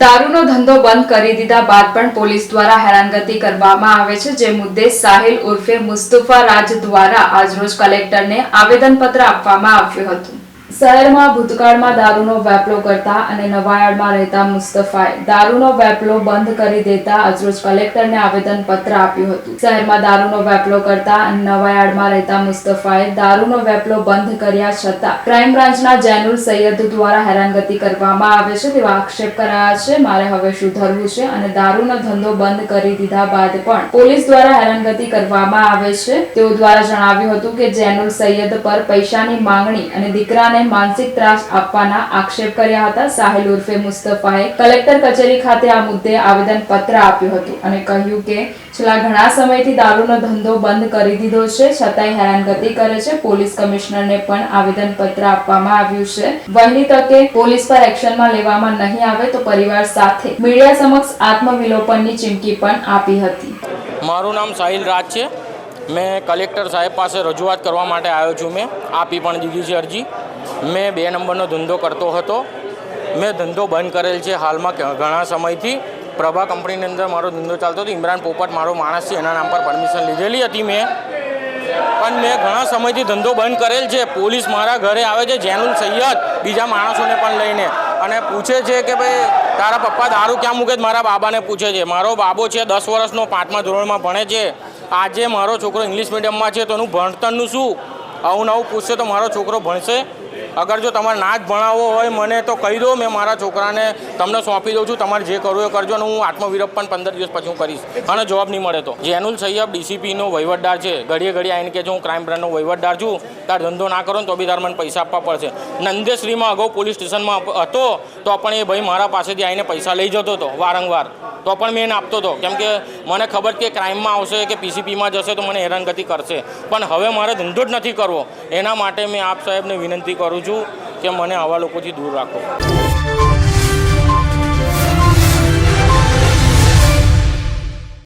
દારૂનો ધંધો બંધ કરી દીધા બાદ પણ પોલીસ દ્વારા હેરાનગતિ કરવામાં આવે છે, જે મુદ્દે સાહિલ ઉર્ફે મુસ્તફા રાજ દ્વારા આજરોજ કલેક્ટરને આવેદનપત્ર આપવામાં આવ્યું હતું. શહેરમાં ભૂતકાળમાં દારૂનો વેપલો કરતા અને નવાયાળમાં રહેતા મુસ્તફાએ દારૂનો વેપલો બંધ કરી દેતા આજરોજ કલેક્ટરને આવેદનપત્ર આપ્યું હતું. શહેરમાં દારૂનો વેપલો કરતા અને નવાયાળમાં રહેતા મુસ્તફાએ દારૂનો વેપલો બંધ કર્યા છતાં ક્રાઇમ બ્રાન્ચના જૈનુલ સૈયદ દ્વારા હેરાનગતિ કરવામાં આવે છે તેવા આક્ષેપ કરાયા છે. મારે હવે સુધરવું છે અને દારૂનો ધંધો બંધ કરી દીધા બાદ પણ પોલીસ દ્વારા હેરાનગતિ કરવામાં આવે છે. તેઓ દ્વારા જણાવ્યું હતું કે જૈનુલ સૈયદ પર પૈસાની માંગણી અને દીકરાને માનસિક ત્રાસ આપવાના આક્ષેપ કર્યા હતા. સાહેલ ઉર્ફે મુસ્તફાએ કલેક્ટર કચેરી ખાતે આ મુદ્દે આવેદન પત્ર આપ્યું હતું અને કહ્યું કે, છેલ્લા ઘણા સમયથી દારૂનો ધંધો બંધ કરી દીધો છે. છતાંય હેરાનગતિ કરે છે. પોલીસ કમિશનરને પણ આવેદન પત્ર આપવામાં આવ્યું છે. વહેલી તકે પોલીસ પર એક્શનમાં લેવામાં નહીં આવે તો પરિવાર સાથે મીડિયા સમક્ષ આત્મવિલોપનની ચીમકી પણ આપી હતી. મારું નામ સાહિલ રાજ છે. મેં કલેક્ટર સાહેબ પાસે રજૂઆત કરવા માટે આવ્યો છું. મેં આપી પણ દીધી છે અરજી. મેં બે નંબરનો ધંધો કરતો હતો. મેં ધંધો બંધ કરેલ છે હાલમાં ઘણા સમયથી. પ્રભા કંપનીની અંદર મારો ધંધો ચાલતો હતો. ઇમરાન પોપટ મારો માણસ છે, એના નામ પર પરમિશન લીધેલી હતી મેં. પણ મેં ઘણા સમયથી ધંધો બંધ કરેલ છે. પોલીસ મારા ઘરે આવે છે, જેનુલ સૈયદ, બીજા માણસોને પણ લઈને. અને પૂછે છે કે ભાઈ, તારા પપ્પા દારૂ ક્યાં મૂકે? મારા બાબાને પૂછે છે. મારો બાબો છે, દસ વર્ષનો, પાંચમા ધોરણમાં ભણે છે. આજે મારો છોકરો ઇંગ્લિશ મીડિયમમાં છે, તો એનું ભણતરનું શું? આવું નવું પૂછશે તો મારો છોકરો ભણશે. અગર જો તમારે ના જ ભણાવવો હોય, મને તો કહી દો, મેં મારા છોકરાને તમને સોંપી દઉં છું, તમારે જે કરવું એ કરજો અને હું આત્મવિરપ પણ પંદર દિવસ પછી હું કરીશ. અને જવાબ નહીં મળે તો. જેનુલ સૈયબ, ડીસીપીનો વહીવટદાર છે, ઘડીએ ઘડીએ આવીને કે જો હું ક્રાઇમ બ્રાન્ચનો વહીવટદાર છું, તાર ધંધો ના કરો ને તો બી તાર મને પૈસા આપવા પડશે. નંદેશ્રીમાં અગાઉ પોલીસ સ્ટેશનમાં હતો તો પણ એ ભાઈ મારા પાસેથી આવીને પૈસા લઈ જતો હતો વારંવાર. તો પણ મેં એને આપતો હતો. કેમ કે મને ખબર કે ક્રાઇમમાં આવશે કે પીસીપીમાં જશે તો મને હેરાનગતિ કરશે. પણ હવે મારે ધંધો જ નથી કરવો. એના માટે મેં આપ સાહેબને વિનંતી કરું છું કે મને આવા લોકોથી દૂર રાખો.